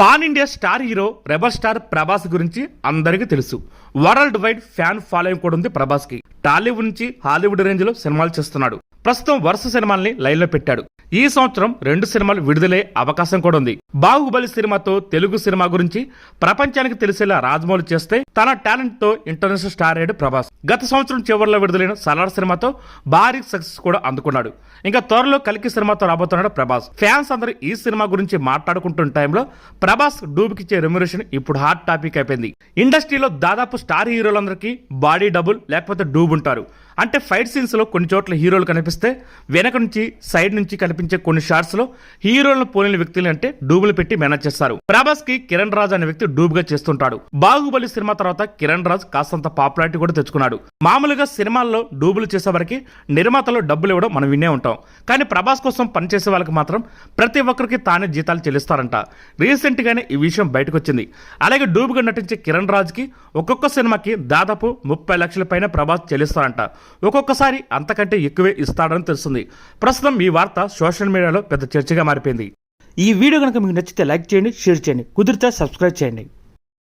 Pan India star hero rebel star Prabhas గురించి అందరికీ తెలుసు. వరల్డ్ వైడ్ ఫ్యాన్ ఫాలోయింగ్ కూడా ఉంది ప్రభాస్కి టాలీవుడ్ నుంచి హాలీవుడ్ రేంజ్లో సినిమాలు చేస్తున్నాడు. ప్రస్తుతం వరుస సినిమాల్ని లైన్లో పెట్టాడు. ఈ సంవత్సరం రెండు సినిమాలు విడుదలయ్యే అవకాశం కూడా ఉంది. బాహుబలి సినిమాతో తెలుగు సినిమా గురించి ప్రపంచానికి తెలిసేలా రాజమౌళి చేస్తే తన టాలెంట్తో ఇంటర్నేషనల్ స్టార్ అయ్యాడు ప్రభాస్. గత సంవత్సరం చివరిలో విడుదలైన సలార్ సినిమాతో భారీ సక్సెస్ కూడా అందుకున్నాడు. ఇంకా త్వరలో కలికి సినిమాతో రాబోతున్నాడు ప్రభాస్. ఫ్యాన్స్ అందరూ ఈ సినిమా గురించి మాట్లాడుకుంటున్న టైంలో ప్రభాస్ డూబుకిచ్చే రెమ్యురేషన్ ఇప్పుడు హాట్ టాపిక్ అయిపోయింది. ఇండస్ట్రీలో దాదాపు స్టార్ హీరోలందరికీ బాడీ డబుల్ లేకపోతే డూబ్ ఉంటారు అంటే ఫైట్ సీన్స్లో కొన్ని చోట్ల హీరోలు కనిపిస్తే వెనక నుంచి సైడ్ నుంచి కనిపించే కొన్ని షాట్స్లో హీరోలను పోలిన వ్యక్తులు అంటే డూబులు పెట్టి మేనేజ్ చేస్తారు. ప్రభాస్కి కిరణ్ రాజ్ అనే వ్యక్తి డూబుగా చేస్తుంటాడు. బాహుబలి సినిమా తర్వాత కిరణ్ రాజ్ కాస్తంత పాపులారిటీ కూడా తెచ్చుకున్నాడు. మామూలుగా సినిమాల్లో డూబులు చేసేవారికి నిర్మాతలు డబ్బులు ఇవ్వడం మనం వినే ఉంటాం. కానీ ప్రభాస్ కోసం పనిచేసే వాళ్ళకి మాత్రం ప్రతి ఒక్కరికి తానే జీతాలు చెల్లిస్తారంట. రీసెంట్ గానే ఈ విషయం బయటకు వచ్చింది అలాగే డూబుగా నటించే కిరణ్ రాజ్కి ఒక్కొక్క సినిమాకి దాదాపు ముప్పై లక్షల పైన ప్రభాస్ చెల్లిస్తారంట. ఒక్కొక్కసారి అంతకంటే ఎక్కువే ఇస్తాడని తెలుస్తుంది. ప్రస్తుతం ఈ వార్త సోషల్ మీడియాలో పెద్ద చర్చగా మారిపోయింది. ఈ వీడియో కనుక మీకు నచ్చితే లైక్ చేయండి షేర్ చేయండి. కుదిరితే సబ్స్క్రైబ్ చేయండి.